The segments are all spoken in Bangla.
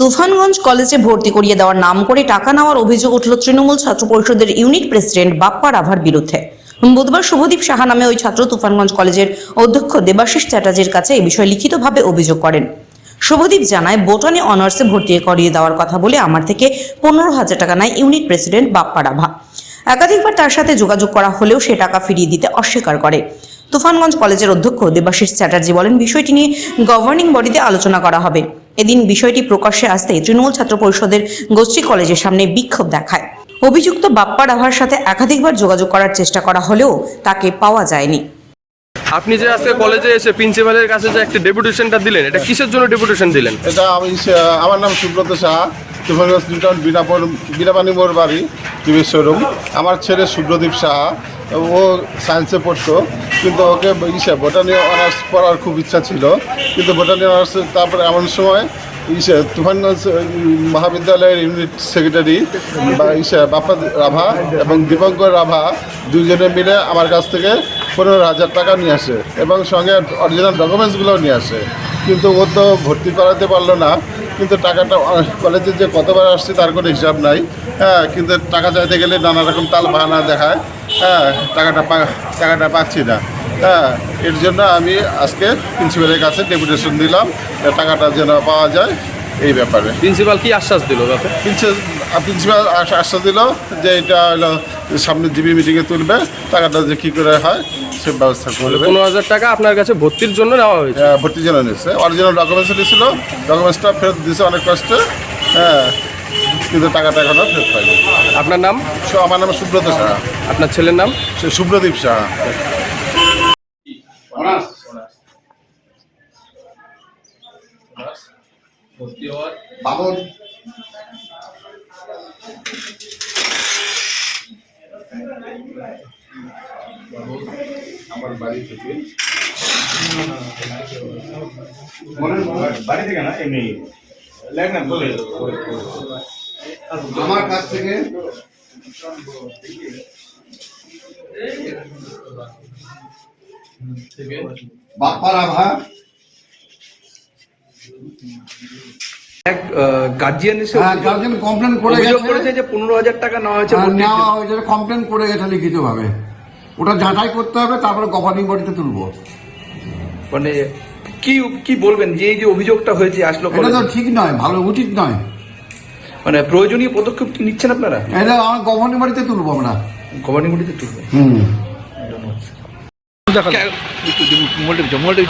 তুফানগঞ্জ কলেজে ভর্তি করিয়ে দেওয়ার নাম করে টাকা নেওয়ার অভিযোগ উঠল তৃণমূল ছাত্র পরিষদের ইউনিট প্রেসিডেন্ট বাপ্পা রাভার বিরুদ্ধে। বুধবার শুভদীপ সাহা নামে ওই ছাত্র তুফানগঞ্জ কলেজের অধ্যক্ষ দেবাশিস চ্যাটার্জির কাছে এই বিষয়ে লিখিতভাবে অভিযোগ করেন। শুভদীপ জানায়, বোটানি অনার্সে ভর্তি করিয়ে দেওয়ার কথা বলে আমার থেকে পনেরো হাজার টাকা নেয় ইউনিট প্রেসিডেন্ট বাপ্পা রাভা। একাধিকবার তার সাথে যোগাযোগ করা হলেও সে টাকা ফিরিয়ে দিতে অস্বীকার করে। তুফানগঞ্জ কলেজের অধ্যক্ষ দেবাশিস চ্যাটার্জি বলেন, বিষয়টি নিয়ে গভর্নিং বডিতে আলোচনা করা হবে। এদিন বিষয়টি প্রকাশ্যে আসতে তৃণমূল ছাত্র পরিষদের গোষ্ঠী কলেজের সামনে বিক্ষোভ দেখায়। অভিযুক্ত বাপ্পা রাভার সাথে একাধিকবার যোগাযোগ করার চেষ্টা করা হলেও তাকে পাওয়া যায়নি। আপনি যে আজকে কলেজে এসে প্রিন্সিপালের কাছে যে একটা ডেপুটেশনটা দিলেন এটা কিসের জন্য ডেপুটেশন দিলেন? এটা আমি আমার নাম সুব্রত শাহ। তুফানগঞ্জ নিউটাউন মোড় বাড়ি টিভি শোরুম আমার ছেলে সুব্রদীপ সাহা ও সায়েন্সে পড়তো, কিন্তু ওকে ইসে বোটানি অনার্স পড়ার খুব ইচ্ছা ছিল। কিন্তু বোটানি অনার্স তারপরে এমন সময় ইসে তুফানগঞ্জ মহাবিদ্যালয়ের ইউনিট সেক্রেটারি বা ইসে বাপ্পা রাভা এবং দীপঙ্কর রাভা দুজনে মিলে আমার কাছ থেকে পনেরো হাজার টাকা নিয়ে আসে এবং সঙ্গে অরিজিনাল ডকুমেন্টসগুলোও নিয়ে আসে। কিন্তু ও তো ভর্তি করাতে পারল না, কিন্তু টাকাটা কলেজে যে কতবার আসছে তার কোনো হিসাব নাই। হ্যাঁ কিন্তু টাকা চাইতে গেলে নানা রকম তাল বাহানা দেখায়। হ্যাঁ টাকাটা পা টাকাটা পাচ্ছি না। হ্যাঁ এর জন্য আমি আজকে প্রিন্সিপালের কাছে ডেপুটেশন দিলাম টাকাটা যেন পাওয়া যায় এই ব্যাপারে। প্রিন্সিপাল কি আশ্বাস দিল প্রিন্সিপাল আশ্বাস দিল যে এটা হলো সামনে জিবি মিটিংয়ে তুলবে টাকাটা যে কী করে হয় সে ব্যবস্থা করবে পনেরো হাজার টাকা আপনার কাছে ভর্তির জন্য নেওয়া হয়েছে? হ্যাঁ, ভর্তির জন্য নিচ্ছে অরিজিনাল ডকুমেন্টস দিয়েছিল ডকুমেন্টসটা ফেরত দিয়েছে অনেক কষ্টে। হ্যাঁ কিন্তু টাকাটা এখনও ফেরত পাইনি। আপনার নাম? আমার নাম সুব্রত সাহা। আপনার ছেলের নাম? সুব্রদীপ সাহা। বাবন আমার বাড়ি থেকে। বাড়ি থেকে না এমনি। আমার কাছ থেকে এক গার্জিয়ান এসে হ্যাঁ গার্জেন কমপ্লেন করে অভিযোগ গেছে। করেছে যে পনেরো হাজার টাকা নেওয়া হয়েছে আর নেওয়া। হয়েছে কমপ্লেন করে গেছে লিখিতভাবে। ওটা যাচাই করতে হবে তারপরে গভর্নিং বডিতে তুলবো। মানে কি কি বলবেন? যে এই যে অভিযোগটা হয়েছে আসলো এটা তো ঠিক নয় ভালো উচিত নয়। মানে প্রয়োজনীয় পদক্ষেপ কি নিচ্ছেন আপনারা? এটা আমার গভর্নিং বডিতে তুলবো আমরা। গভর্নিং বডিতে তুলবেন হুম।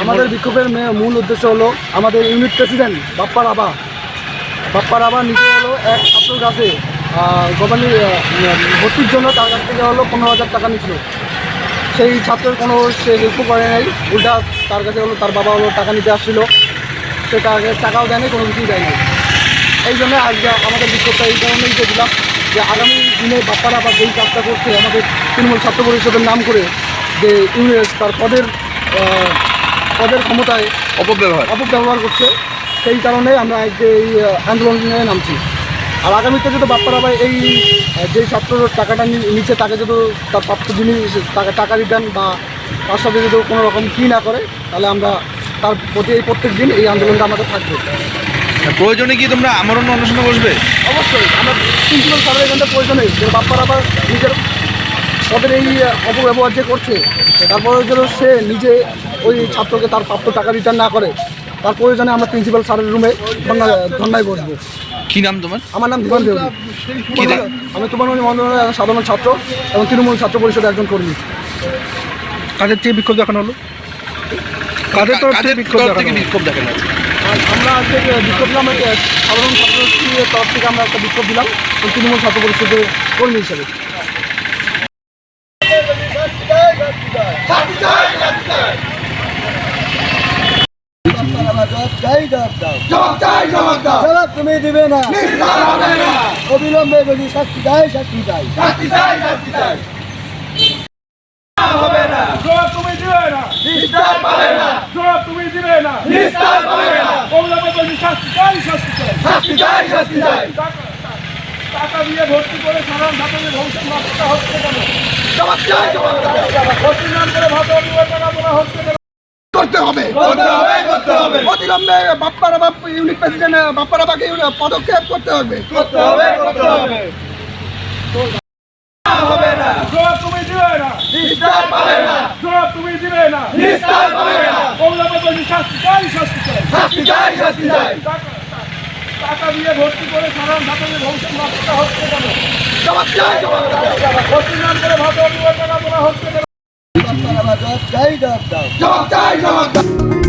আমাদের বিক্ষোভের মূল উদ্দেশ্য হলো আমাদের ইউনিট প্রেসিডেন্ট বাপ্পা রাবা বাপ্পা রাবা নিজে হলো এক ছাত্রের কাছে গভর্নিং ভর্তির জন্য তার কাছ থেকে হলো পনেরো হাজার টাকা নিছিল সেই ছাত্রের কোনো সে হেল্প করে নাই উল্টা তার কাছে হলো তার বাবা হলো টাকা নিতে আসছিল। সে তাকে টাকাও দেয়নি কোনো কিছুই দেয়নি। এই জন্য আজকে আমাদের বিক্ষোভটা এই কারণেই দিলাম যে আগামী দিনে বাপ্পারা বা যেই কাজটা করছে আমাদের তৃণমূল ছাত্র পরিষদের নাম করে যে ইউনিয়ন তার পদের পদের ক্ষমতায় অপব্যবহার। অপব্যবহার করছে সেই কারণে আমরা আজকে এই আন্দোলনে নামছি। আর আগামীতে যদি বাপ্পারা ভাই এই যেই ছাত্র টাকাটা নি- নিচ্ছে তাকে যদি তার প্রাপ্ত জিনিস টাকা টাকা রিটার্ন বা তার সাথে যদি কোনো রকম কী না করে তাহলে আমরা তার প্রতি এই প্রত্যেক দিন এই আন্দোলনটা আমাদের থাকবে। প্রয়োজনে কি তোমরা আমরণ অনশনে বসবে? অবশ্যই আমরা প্রিন্সিপাল স্যারের এখানটা প্রয়োজন বাপ্পার আবার নিজের পদের এই অপব্যবহার যে করছে তারপরে যেন সে নিজে ওই ছাত্রকে তার প্রাপ্ত টাকা রিটার্ন না করে তার প্রয়োজনে আমরা প্রিন্সিপাল স্যারের রুমে ধর্না ধর্নায় বসবো। কি নাম তোমার? আমার নাম দিবান দেবী আমি তোমার একজন সাধারণ ছাত্র এবং তৃণমূল ছাত্র পরিষদের একজন কর্মী। কাদের থেকে বিক্ষোভ দেখানো হলো? কাদের তরফ থেকে বিক্ষোভ থেকে বিক্ষোভ দেখানো আমরা আজকে বিক্ষোভ দিলাম সাধারণ ছাত্রছাত্রীদের তরফ থেকে আমরা একটা বিক্ষোভ দিলাম তৃণমূল ছাত্র পরিষদের কর্মী হিসেবে। জবাব তুমি দিবে না অবিলম্বে যদি শাস্তি দেয় শাস্তি দেয়। নিস্তার পাবে না কমলাবাজারে শাস্তি চাই শাস্তি চাই শাস্তি চাই টাকা দিয়ে ভর্তি করে সাধারণ ছাত্রদের ভবিষ্যৎ নষ্ট হচ্ছে কেন জবাব চাই জবাব ভর্তি নাম করে ভাষা পরিবর্তন করা হচ্ছে কেন বাপ্পারা পদক্ষেপ করতে হবে করতে হবে চাই শাস্তি চাই টাকা দিয়ে ভর্তি করে সারা ছাত্রদের ভবিষ্যৎ নষ্ট হচ্ছে কেন? জবাব চাই ভর্তি নাম করে ভাষা পরিবর্তন করা হচ্ছে কেন? জবাব চাই জবাব দাও জবাব চাই জবাব দাও